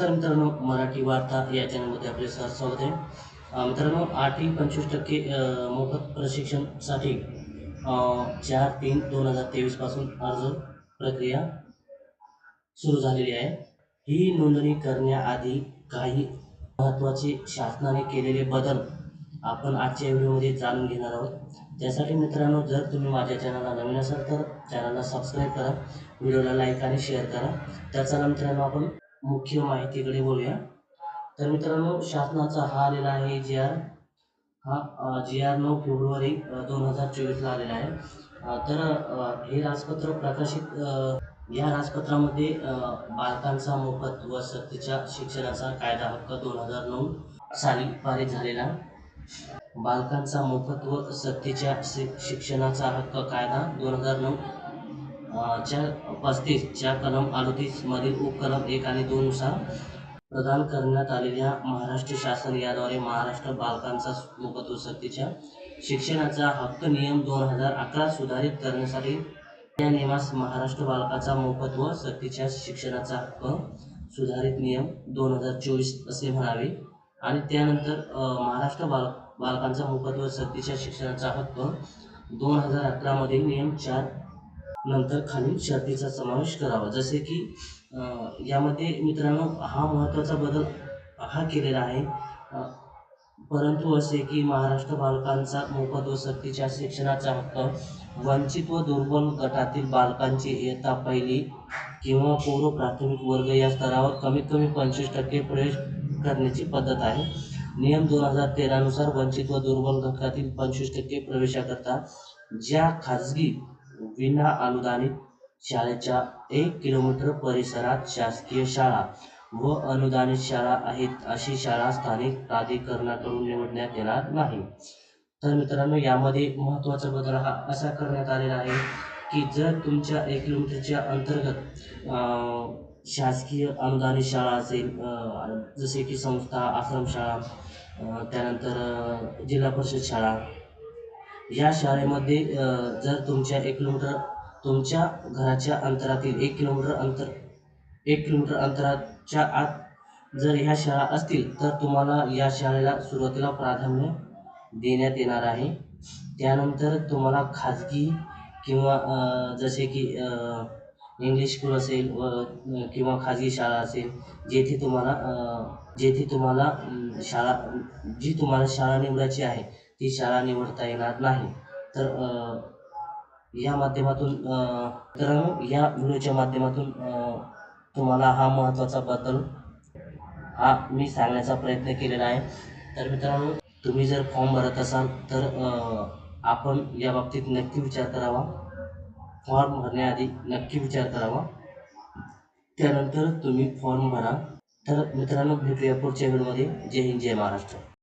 नमस्कार मित्रांनो मराठी वार्ता या चॅनलमध्ये आपले सहज स्वागत आहे. मित्रांनो आठही पंचवीस टक्के मोफत प्रशिक्षणसाठी चार तीन दोन हजार तेवीसपासून अर्ज प्रक्रिया सुरू झालेली आहे. ही नोंदणी करण्याआधी काही महत्त्वाचे शासनाने केलेले बदल आपण आजच्या व्हिडिओमध्ये जाणून घेणार आहोत. त्यासाठी मित्रांनो जर तुम्ही माझ्या चॅनलला नवीन असाल तर चॅनलला सबस्क्राईब करा व्हिडिओला लाईक आणि शेअर करा. तर चला मित्रांनो आपण मुख्य माहितीकडे बोलूया तर मित्रांनो शासनाचा हा आलेला आहे जी आर हा जी आर नऊ फेब्रुवारी दोन हजार चोवीसला आलेला आहे. तर हे राजपत्र प्रकाशित या राजपत्रामध्ये बालकांचा मोफत व सक्तीच्या शिक्षणाचा कायदा हक्क दोन हजार नऊ साली पारित झालेला. बालकांचा मोफत व सक्तीच्या शिक्षणाचा हक्क कायदा दोन हजार नऊ च्या पस्तीसच्या कलम अडतीस मधील उपकलम एक आणि दोननुसार प्रदान करण्यात आलेल्या महाराष्ट्र शासन याद्वारे महाराष्ट्र बालकांचा मोफत व सक्तीच्या शिक्षणाचा हक्क नियम दोन हजार अकरा सुधारित करण्यासाठी या नियमास महाराष्ट्र बालकाचा मोफत व सक्तीच्या शिक्षणाचा हक्क सुधारित नियम दोन हजार चोवीस असे म्हणावे. आणि त्यानंतर महाराष्ट्र बाल बालकांचा मोफत व सक्तीच्या शिक्षणाचा हक्क दोन हजार अकरामधील नियम चार नंतर खालील शर्तीचा समावेश करावा. जसे की यामध्ये मित्रांनो हा महत्त्वाचा बदल हा केलेला आहे. परंतु असे की महाराष्ट्र बालकांचा मोफत व सक्तीच्या शिक्षणाचा हक्क वंचित व दुर्बल गटातील बालकांची इयत्ता पहिली किंवा पूर्व प्राथमिक वर्ग या स्तरावर कमीत कमी पंचवीस टक्के प्रवेश करण्याची पद्धत आहे. नियम दोन हजार तेरानुसार वंचित व दुर्बल घटकातील पंचवीस टक्के प्रवेशाकरता ज्या खाजगी विना अनुदानित शाळेच्या एक किलोमीटर परिसरात शासकीय शाळा व अनुदानित शाळा आहेत अशी शाळा स्थानिक प्राधिकरणाकडून निवडण्यात येणार नाही. तर मित्रांनो यामध्ये महत्त्वाचा बदल हा असा करण्यात आलेला आहे की जर तुमच्या एक किलोमीटरच्या अंतर्गत शासकीय अनुदानित शाळा असेल जसे की संस्था आश्रमशाळा त्यानंतर जिल्हा परिषद शाळा या शाळेमध्ये जर तुमच्या एक किलोमीटर तुमच्या घराच्या अंतरातील एक किलोमीटर अंतर एक किलोमीटर अंतराच्या आत जर ह्या शाळा असतील तर तुम्हाला या शाळेला सुरुवातीला प्राधान्य देण्यात येणार आहे. त्यानंतर तुम्हाला खाजगी किंवा जसे की इंग्लिश स्कूल असेल व किंवा खाजगी शाळा असेल जेथे तुम्हाला जेथे तुम्हाला शाळा जी तुम्हाला शाळा निवडायची आहे ती शाळा निवडता येणार नाही. तर या माध्यमातून तर या व्हिडिओच्या माध्यमातून तुम्हाला हा महत्त्वाचा बदल हा मी सांगण्याचा प्रयत्न केलेला आहे. तर मित्रांनो तुम्ही जर फॉर्म भरत असाल तर आपण या बाबतीत नक्की विचार करावा. फॉर्म भरण्याआधी नक्की विचार करावा. त्यानंतर तुम्ही फॉर्म भरा. तर मित्रांनो भेटूया पुढच्या व्हिडिओमध्ये. जय हिंद जय महाराष्ट्र.